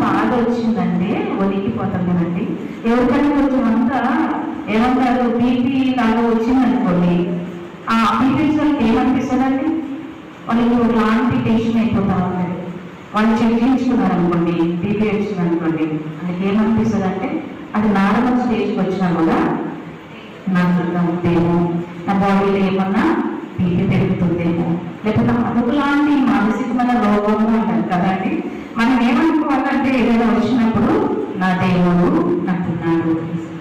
బాధ వచ్చిందంటే వణికిపోతాం కదండి ఎవరికైనా కొంచెం అంతా ఏమంటారు బీపీ లాగా వచ్చిందనుకోండి ఆ బీపీ వాళ్ళకి ఏమనిపిస్తుందండి? వాళ్ళకి లాంటి టెన్షన్ అయిపోతా ఉంటుంది. వాళ్ళు చెక్ అనుకోండి బీపీ వచ్చింది అనుకోండి వాళ్ళకి ఏమనిపిస్తుంది అంటే అది నార్మల్ స్టేజ్కి వచ్చినా కూడా నాకు ఇంకా నా బాడీలో ఏమన్నా బీపీ పెరుగుతుందేమో లేకపోతే అదొక లాంటి మానసికమైన రోగము అంటారు కదండి మనం ఏదైనా వచ్చినప్పుడు నా దేవుడు నాకున్నాడు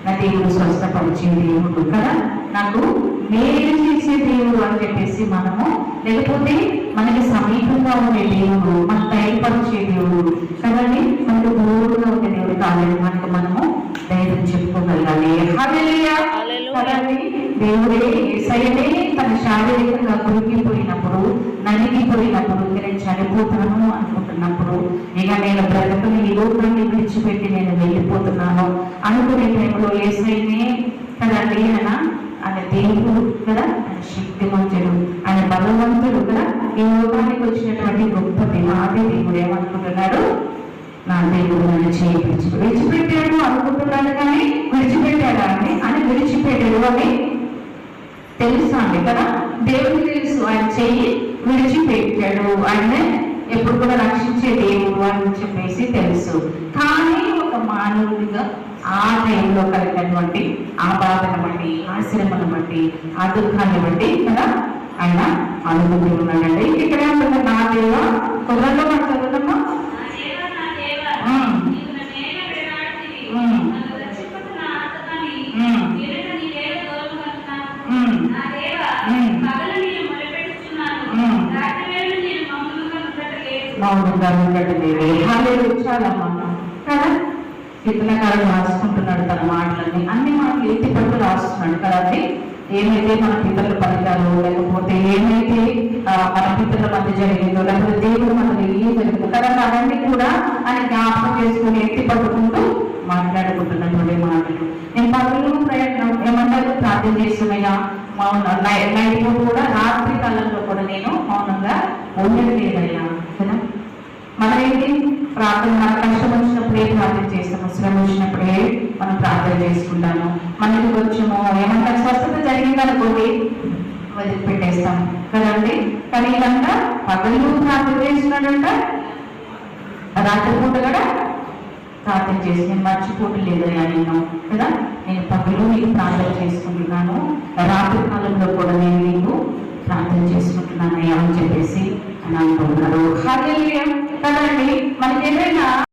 నా దేవుడు స్వస్థపరిచే దేవుడు కదా? నాకు మేలు చేసే దేవుడు అని చెప్పేసి మనము లేకపోతే మనకి సమీపంగా ఉండే దేవుడు మనకు బయలుపరిచే దేవుడు కదండి? మనకు దూరంగా ఉండే దేవుడు కాలేదు మనకు మనము ధైర్యం చెప్పుకోగలగాలి. కదండి? దేవుడే ఏసయ్యనే తన శారీరకంగా కురిగిపోయినప్పుడు నలిగిపోయినప్పుడు నేను చనిపోతాను చేస్తున్నప్పుడు ఇక నేను బ్రతుకుని ఈ లోకాన్ని విడిచిపెట్టి నేను వెళ్ళిపోతున్నాను. అనుకునే టైంలో ఏసైనే కదండి ఆయన ఆయన దేవుడు కదా ఆయన శక్తివంతుడు ఆయన బలవంతుడు కదా ఈ లోకానికి వచ్చినటువంటి గొప్ప దేవాది దేవుడు ఏమనుకుంటున్నాడు? నా దేవుడు నన్ను చేయించి. విడిచిపెట్టాడు అనుకుంటున్నాడు కానీ విడిచిపెట్టాడా అండి? అని విడిచిపెట్టాడు అని తెలుసా అండి కదా? దేవుడు తెలుసు. ఆయన చెయ్యి విడిచిపెట్టాడు. ఆయన ఎప్పుడు కూడా రక్షించే దేవుడు అని చెప్పేసి తెలుసు. కానీ ఒక మానవుడిగా ఆ టైంలో కలిగినటువంటి ఆ బాధను బట్టి ఆ శ్రమను బట్టి ఆ దుఃఖాన్ని బట్టి కదా ఆయన అనుకుంటూ ఉన్నాడండి. ఇక్కడ నా దేవ కొర్రలో చదువుతామా నా దేవా, ఉండటలేదు. మౌనంగా ఉండటలేదు హాలేలు చాలమ్మా. కదా? కీర్తనకారుడు రాసుకుంటున్నాడు తన మాటలన్నీ. అన్ని మాటలు ఎత్తి పట్టు రాస్తున్నాడు కదండి? ఏమైతే మన పితరులు పలికారో లేకపోతే ఏమైతే మన పితరుల మధ్య జరిగిందో లేకపోతే దేవుడు మనకు ఏం జరిగిందో కదా? అవన్నీ కూడా ఆయన జ్ఞాపకం చేసుకుని ఎత్తి పట్టుకుంటూ మాట్లాడుకుంటున్నటువంటి మాటలు. నేను పగలు ప్రయత్నం ఏమంటారు? ప్రార్థన చేస్తున్నాయా? మౌన. నైట్ కూడా రాత్రి కాలంలో కూడా నేను మౌనంగా ఉండలేదయ్యా. మనమేంటి? ఏంటి ప్రార్థన మన కష్టం వచ్చినప్పుడే ప్రార్థన చేస్తాము. శ్రమ వచ్చినప్పుడే మనం ప్రార్థన చేసుకుంటాము. మనకి కొంచెము ఏమంటే స్వస్థత జరిగిందనుకోండి వదిలిపెట్టేస్తాం. కదండి? కానీ ఇదంతా పగలు ప్రార్థన చేస్తున్నాడంట రాత్రిపూట కూడా ప్రార్థన చేసి నేను మర్చిపోవట్లేదయ్యా నేను. కదా? నేను పగలు నీకు ప్రార్థన చేసుకుంటున్నాను. రాత్రి కాలంలో కూడా నేను నీకు ప్రార్థన చేసుకుంటున్నాను అని చెప్పేసి అని హల్లెలూయా కదండి మనకి ఏదైనా